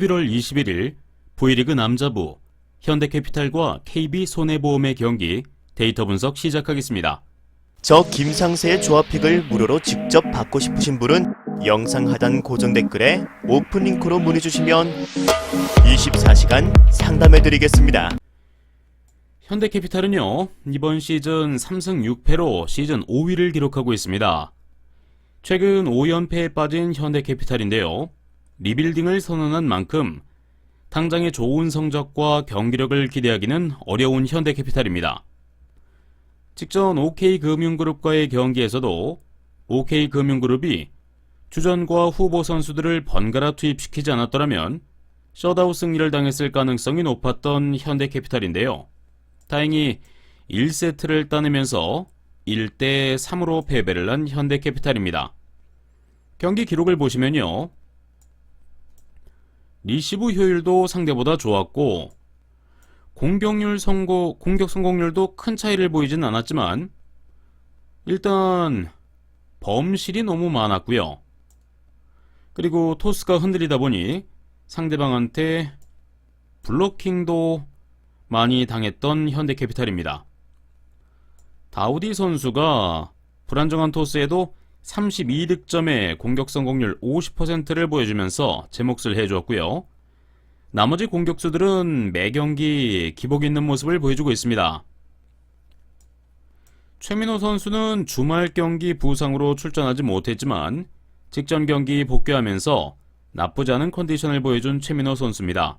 11월 21일 V리그 남자부 현대캐피탈과 KB손해보험의 경기 데이터 분석 시작하겠습니다. 저 김상세의 조합픽을 무료로 직접 받고 싶으신 분은 영상 하단 고정 댓글에 오픈 링크로 문의 주시면 24시간 상담해 드리겠습니다. 현대캐피탈은요, 이번 시즌 3승 6패로 시즌 5위를 기록하고 있습니다. 최근 5연패에 빠진 현대캐피탈인데요. 리빌딩을 선언한 만큼 당장의 좋은 성적과 경기력을 기대하기는 어려운 현대캐피탈입니다. 직전 OK금융그룹과의 경기에서도 OK금융그룹이 주전과 후보 선수들을 번갈아 투입시키지 않았더라면 셧아웃 승리를 당했을 가능성이 높았던 현대캐피탈인데요. 다행히 1세트를 따내면서 1대 3으로 패배를 한 현대캐피탈입니다. 경기 기록을 보시면요. 리시브 효율도 상대보다 좋았고 공격률 성공 공격 성공률도 큰 차이를 보이진 않았지만 일단 범실이 너무 많았고요. 그리고 토스가 흔들리다 보니 상대방한테 블로킹도 많이 당했던 현대캐피탈입니다. 다우디 선수가 불안정한 토스에도 32득점에 공격 성공률 50%를 보여주면서 제 몫을 해주었고요. 나머지 공격수들은 매 경기 기복 있는 모습을 보여주고 있습니다. 최민호 선수는 주말 경기 부상으로 출전하지 못했지만 직전 경기 복귀하면서 나쁘지 않은 컨디션을 보여준 최민호 선수입니다.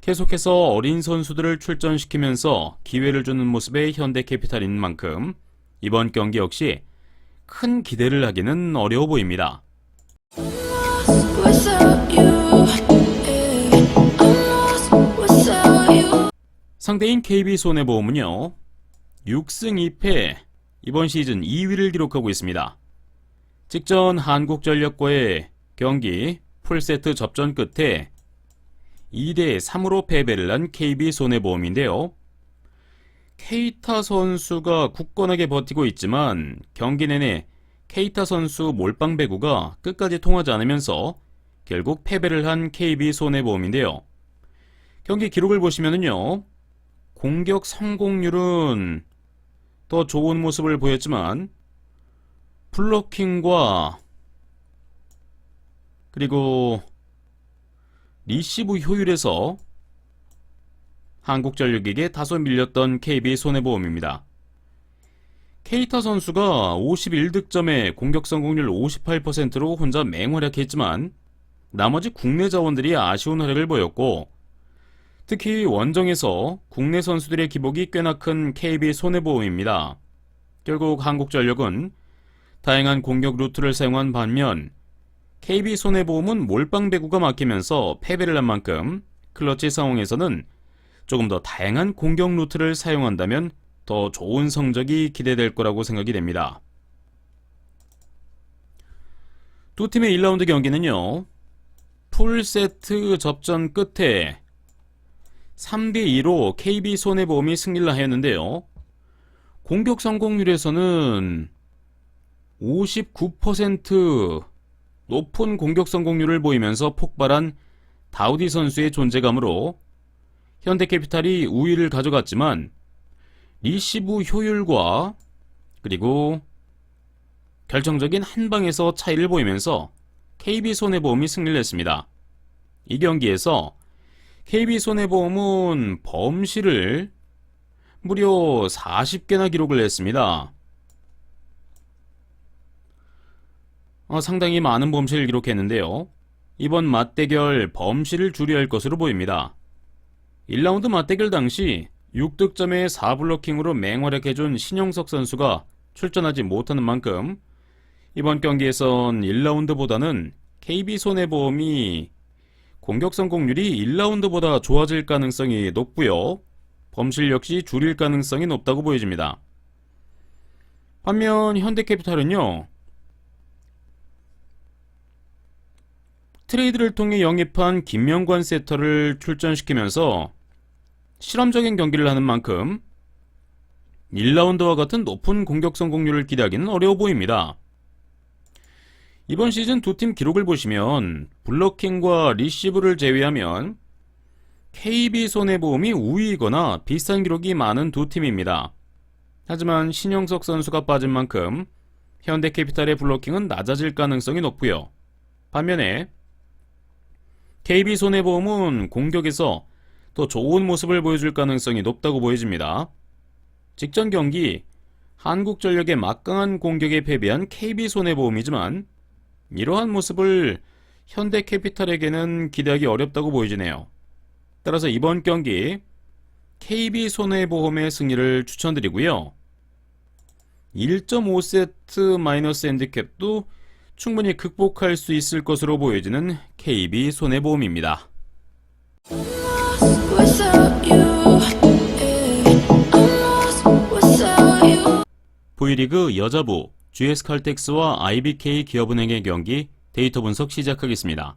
계속해서 어린 선수들을 출전시키면서 기회를 주는 모습의 현대캐피탈인 만큼 이번 경기 역시 큰 기대를 하기는 어려워 보입니다. 상대인 KB손해보험은요, 6승 2패, 이번 시즌 2위를 기록하고 있습니다. 직전 한국전력과의 경기 풀세트 접전 끝에 2대 3으로 패배를 한 KB손해보험인데요. 케이타 선수가 굳건하게 버티고 있지만 경기 내내 케이타 선수 몰빵 배구가 끝까지 통하지 않으면서 결국 패배를 한 KB손해보험인데요. 경기 기록을 보시면은요. 공격 성공률은 더 좋은 모습을 보였지만 블로킹과 그리고 리시브 효율에서 한국전력에게 다소 밀렸던 KB 손해보험입니다. 케이타 선수가 51득점에 공격 성공률 58%로 혼자 맹활약했지만 나머지 국내 자원들이 아쉬운 활약을 보였고 특히 원정에서 국내 선수들의 기복이 꽤나 큰 KB 손해보험입니다. 결국 한국전력은 다양한 공격 루트를 사용한 반면 KB 손해보험은 몰빵 배구가 막히면서 패배를 한 만큼 클러치 상황에서는 조금 더 다양한 공격 루트를 사용한다면 더 좋은 성적이 기대될 거라고 생각이 됩니다. 두 팀의 1라운드 경기는요. 풀세트 접전 끝에 3대2로 KB 손해보험이 승리를 하였는데요. 공격 성공률에서는 59% 높은 공격 성공률을 보이면서 폭발한 다우디 선수의 존재감으로 현대캐피탈이 우위를 가져갔지만 리시브 효율과 그리고 결정적인 한 방에서 차이를 보이면서 KB 손해보험이 승리를 했습니다. 이 경기에서 KB 손해보험은 범실을 무려 40개나 기록을 했습니다. 어, 상당히 많은 범실을 기록했는데요. 이번 맞대결 범실을 줄여야 할 것으로 보입니다. 1라운드 맞대결 당시 6득점에 4블로킹으로 맹활약해준 신영석 선수가 출전하지 못하는 만큼 이번 경기에선 1라운드보다는 KB손해보험이 공격 성공률이 1라운드보다 좋아질 가능성이 높고요. 범실 역시 줄일 가능성이 높다고 보여집니다. 반면 현대캐피탈은요. 트레이드를 통해 영입한 김명관 세터를 출전시키면서 실험적인 경기를 하는 만큼 1라운드와 같은 높은 공격 성공률을 기대하기는 어려워 보입니다. 이번 시즌 두 팀 기록을 보시면 블로킹과 리시브를 제외하면 KB 손해보험이 우위이거나 비슷한 기록이 많은 두 팀입니다. 하지만 신영석 선수가 빠진 만큼 현대캐피탈의 블로킹은 낮아질 가능성이 높고요. 반면에 KB 손해보험은 공격에서 더 좋은 모습을 보여줄 가능성이 높다고 보여집니다. 직전 경기 한국전력의 막강한 공격에 패배한 KB 손해보험이지만 이러한 모습을 현대캐피탈에게는 기대하기 어렵다고 보여지네요. 따라서 이번 경기 KB 손해보험의 승리를 추천드리고요. 1.5세트 마이너스 핸디캡도 충분히 극복할 수 있을 것으로 보여지는 KB 손해보험입니다. V리그 여자부 GS칼텍스와 IBK 기업은행의 경기 데이터 분석 시작하겠습니다.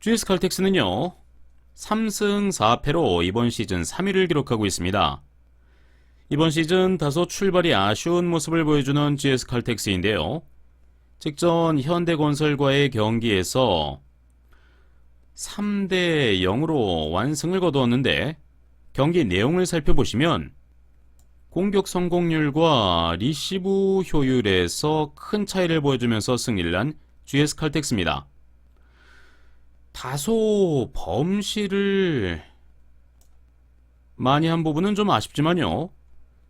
GS칼텍스는요. 3승 4패로 이번 시즌 3위를 기록하고 있습니다. 이번 시즌 다소 출발이 아쉬운 모습을 보여주는 GS칼텍스인데요. 직전 현대건설과의 경기에서 3대 0으로 완승을 거두었는데 경기 내용을 살펴보시면 공격 성공률과 리시브 효율에서 큰 차이를 보여주면서 승리를 한 GS 칼텍스입니다. 다소 범실을 많이 한 부분은 좀 아쉽지만요.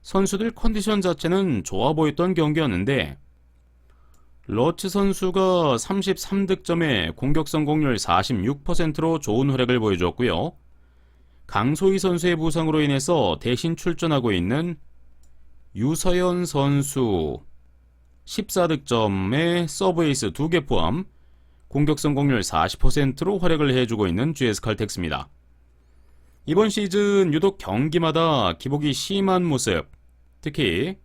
선수들 컨디션 자체는 좋아 보였던 경기였는데 러츠 선수가 33득점에 공격 성공률 46%로 좋은 활약을 보여줬고요. 강소희 선수의 부상으로 인해서 대신 출전하고 있는 유서연 선수 14득점에 서브에이스 2개 포함 공격 성공률 40%로 활약을 해주고 있는 GS 칼텍스입니다. 이번 시즌 유독 경기마다 기복이 심한 모습, 특히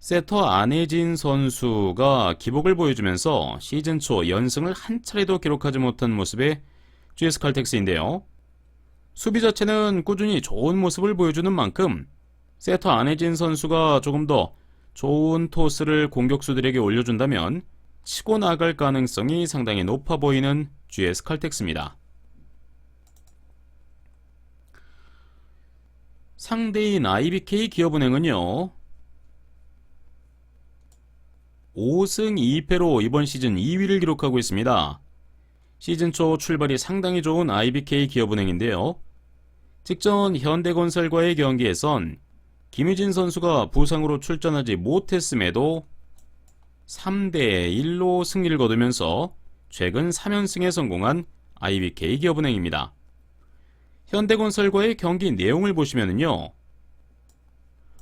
세터 안혜진 선수가 기복을 보여주면서 시즌 초 연승을 한 차례도 기록하지 못한 모습의 GS 칼텍스인데요. 수비 자체는 꾸준히 좋은 모습을 보여주는 만큼 세터 안혜진 선수가 조금 더 좋은 토스를 공격수들에게 올려준다면 치고 나갈 가능성이 상당히 높아 보이는 GS 칼텍스입니다. 상대인 IBK 기업은행은요. 5승 2패로 이번 시즌 2위를 기록하고 있습니다. 시즌 초 출발이 상당히 좋은 IBK 기업은행인데요. 직전 현대건설과의 경기에선 김유진 선수가 부상으로 출전하지 못했음에도 3대 1로 승리를 거두면서 최근 3연승에 성공한 IBK 기업은행입니다. 현대건설과의 경기 내용을 보시면요.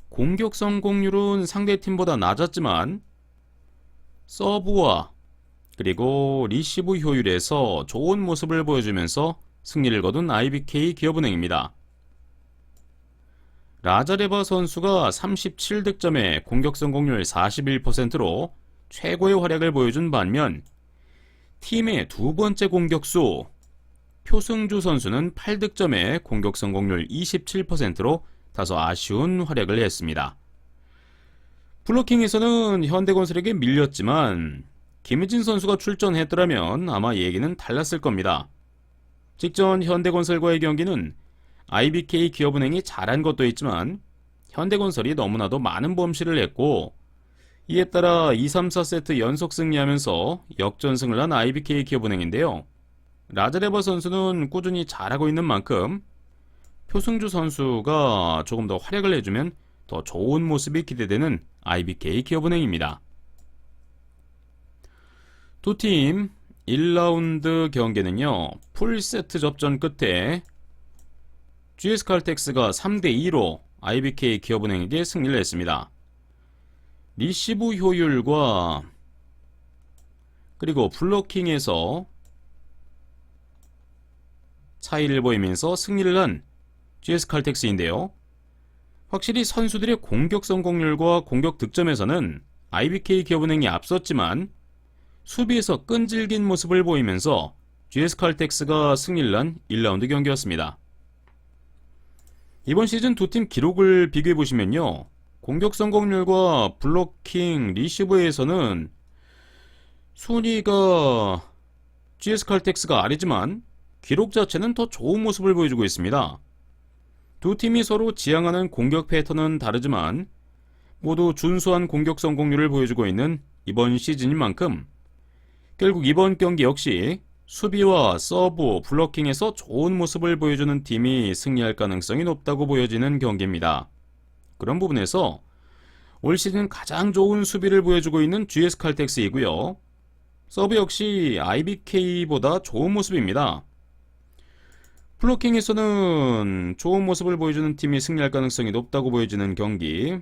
공격 성공률은 상대팀보다 낮았지만 서브와 그리고 리시브 효율에서 좋은 모습을 보여주면서 승리를 거둔 IBK 기업은행입니다. 라자레바 선수가 37득점에 공격 성공률 41%로 최고의 활약을 보여준 반면 팀의 두 번째 공격수 표승주 선수는 8득점에 공격 성공률 27%로 다소 아쉬운 활약을 했습니다. 블로킹에서는 현대건설에게 밀렸지만 김유진 선수가 출전했더라면 아마 얘기는 달랐을 겁니다. 직전 현대건설과의 경기는 IBK 기업은행이 잘한 것도 있지만 현대건설이 너무나도 많은 범실을 했고 이에 따라 2, 3, 4세트 연속 승리하면서 역전승을 한 IBK 기업은행인데요. 라자레바 선수는 꾸준히 잘하고 있는 만큼 표승주 선수가 조금 더 활약을 해주면 더 좋은 모습이 기대되는 IBK 기업은행입니다. 두 팀 1라운드 경기는요. 풀세트 접전 끝에 GS 칼텍스가 3대2로 IBK 기업은행에게 승리를 했습니다. 리시브 효율과 그리고 블로킹에서 차이를 보이면서 승리를 한 GS 칼텍스인데요. 확실히 선수들의 공격 성공률과 공격 득점에서는 IBK 기업은행이 앞섰지만 수비에서 끈질긴 모습을 보이면서 GS 칼텍스가 승리를 한 1라운드 경기였습니다. 이번 시즌 두 팀 기록을 비교해 보시면요. 공격 성공률과 블로킹, 리시브에서는 순위가 GS 칼텍스가 아래지만 기록 자체는 더 좋은 모습을 보여주고 있습니다. 두 팀이 서로 지향하는 공격 패턴은 다르지만 모두 준수한 공격 성공률을 보여주고 있는 이번 시즌인 만큼 결국 이번 경기 역시 수비와 서브, 블로킹에서 좋은 모습을 보여주는 팀이 승리할 가능성이 높다고 보여지는 경기입니다. 그런 부분에서 올 시즌 가장 좋은 수비를 보여주고 있는 GS 칼텍스이고요. 서브 역시 IBK보다 좋은 모습입니다. 블로킹에서는 좋은 모습을 보여주는 팀이 승리할 가능성이 높다고 보여지는 경기.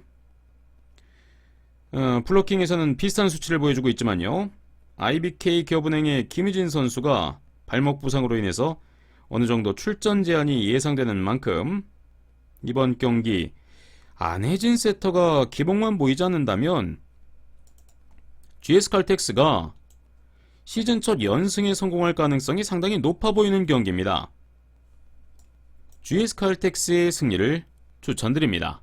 어, 블로킹에서는 비슷한 수치를 보여주고 있지만요. IBK 기업은행의 김유진 선수가 발목 부상으로 인해서 어느 정도 출전 제한이 예상되는 만큼 이번 경기 안혜진 세터가 기복만 보이지 않는다면 GS 칼텍스가 시즌 첫 연승에 성공할 가능성이 상당히 높아 보이는 경기입니다. GS 칼텍스의 승리를 추천드립니다.